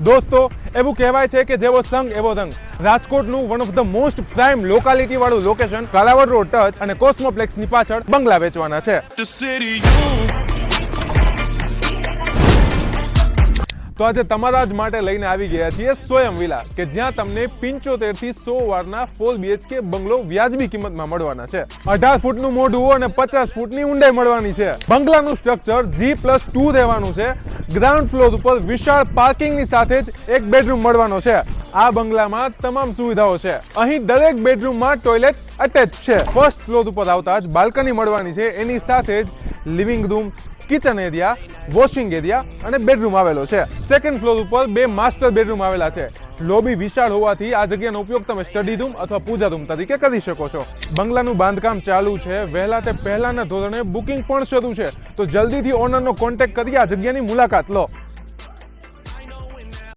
દોસ્તો, એવું કહેવાય છે કે જેવો સંગ એવો રંગ રાજકોટનું one of the most prime locality વાળું લોકેશન કાલાવડ રોડ ટચ અને કોસ્મોપ્લેક્સની પાછળ બંગલા વેચવાના છે. તો આજે તમારા જ માટે લઈને આવી ગયા છીએ સ્વયં વિલા, કે જ્યાં તમને 75 થી સો વારના ફોલ બીએચકે બંગલો વ્યાજબી કિંમતમાં મળવાના છે. અઢાર ફૂટનું મોઢું અને પચાસ ફૂટની ઊંડાઈ મળવાની છે. બંગલાનું સ્ટ્રક્ચર જી પ્લસ ટુ રહેવાનું છે. ગ્રાઉન્ડ ફ્લોર ઉપર વિશાળ પાર્કિંગની સાથે જ એક બેડરૂમ મળવાનો છે. આ બંગલામાં તમામ સુવિધાઓ છે. અહીં દરેક બેડરૂમમાં ટોયલેટ અટેચ છે. ફર્સ્ટ ફ્લોર ઉપર આવતા જ બાલ્કની મળવાની છે. એની સાથે જ living room kitchen area washing area અને બેડરૂમ આવેલો છે. સેકન્ડ ફ્લોર ઉપર બે માસ્ટર બેડરૂમ આવેલા છે. લોબી વિશાળ હોવાથી આ જગ્યાનો ઉપયોગ તમે સ્ટડી રૂમ અથવા પૂજા રૂમ તરીકે કરી શકો છો. બંગલાનું બાંધકામ ચાલુ છે. વહેલા તે પહેલાના ધોરણે બુકિંગ પણ શરૂ છે. તો જલ્દીથી ઓનરનો કોન્ટેક્ટ કરી આ જગ્યાની મુલાકાત લો.